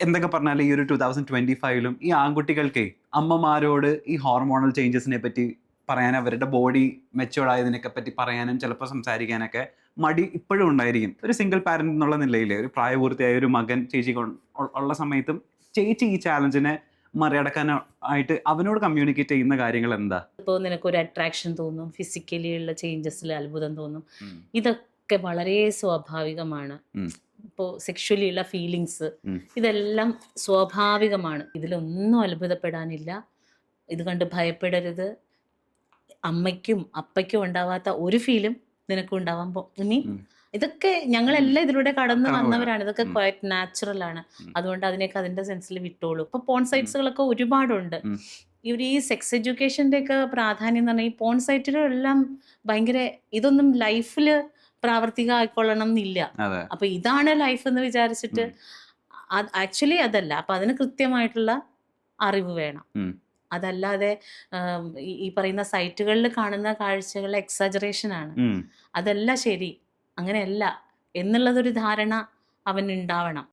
എന്തൊക്കെ പറഞ്ഞാൽ ഈ ഒരു ടൂ തൗസൻഡ് ട്വന്റി ഫൈവിലും ഈ ആൺകുട്ടികൾക്ക് അമ്മമാരോട് ഈ ഹോർമോണൽ ചേഞ്ചസിനെ പറ്റി പറയാൻ അവരുടെ ബോഡി മെച്ചുവേർഡ് ആയതിനൊക്കെ പറ്റി പറയാനും ചിലപ്പോൾ സംസാരിക്കാനൊക്കെ മടി ഇപ്പോഴും ഉണ്ടായിരിക്കും. ഒരു സിംഗിൾ പാരന്റ് എന്നുള്ള നിലയിൽ ഒരു പ്രായപൂർത്തിയായ ഒരു മകൻ ചേച്ചി ഉള്ള സമയത്തും ചേച്ചി ഈ ചാലഞ്ചിനെ മറികടക്കാനായിട്ട് അവനോട് കമ്മ്യൂണിക്കേറ്റ് ചെയ്യുന്ന കാര്യങ്ങൾ എന്താ? ഇപ്പോൾ നിനക്ക് ഒരു അട്രാക്ഷൻ തോന്നും ഫിസിക്കലി ഉള്ള ചേഞ്ചസിൽ അത്ഭുതം തോന്നും. ഇതൊക്കെ വളരെ സ്വാഭാവികമാണ്. ഇപ്പോൾ സെക്ഷലി ഉള്ള ഫീലിങ്സ് ഇതെല്ലാം സ്വാഭാവികമാണ്. ഇതിലൊന്നും അത്ഭുതപ്പെടാനില്ല. ഇത് കണ്ട് ഭയപ്പെടരുത്. അമ്മയ്ക്കും അപ്പയ്ക്കും ഉണ്ടാവാത്ത ഒരു ഫീലും നിനക്കും ഉണ്ടാവാൻ പോ ഇതൊക്കെ ഞങ്ങളെല്ലാം ഇതിലൂടെ കടന്നു വന്നവരാണ്. ഇതൊക്കെ. ക്വയറ്റ് നാച്ചുറൽ ആണ്. അതുകൊണ്ട് അതിനൊക്കെ അതിന്റെ സെൻസിൽ വിട്ടോളൂ. ഇപ്പൊ പോൺ സൈറ്റ്സുകളൊക്കെ ഒരുപാടുണ്ട്. ഇവർ ഈ സെക്സ് എഡ്യൂക്കേഷന്റെ ഒക്കെ പ്രാധാന്യം എന്ന് പറഞ്ഞാൽ ഈ പോൺ സൈറ്റുകളെല്ലാം ഭയങ്കര ഇതൊന്നും ലൈഫിൽ പ്രാവർത്തികം ആയിക്കൊള്ളണം എന്നില്ല അപ്പൊ ഇതാണ് ലൈഫ് എന്ന് വിചാരിച്ചിട്ട് ആക്ച്വലി അതല്ല. അപ്പൊ അതിന് കൃത്യമായിട്ടുള്ള അറിവ് വേണം. അതല്ലാതെ ഈ- പറയുന്ന സൈറ്റുകളിൽ കാണുന്ന കാഴ്ചകൾ എക്സാജറേഷൻ ആണ്. അതല്ല ശരി. അങ്ങനെയല്ല. എന്നുള്ളതൊരു ധാരണ അവനുണ്ടാവണം.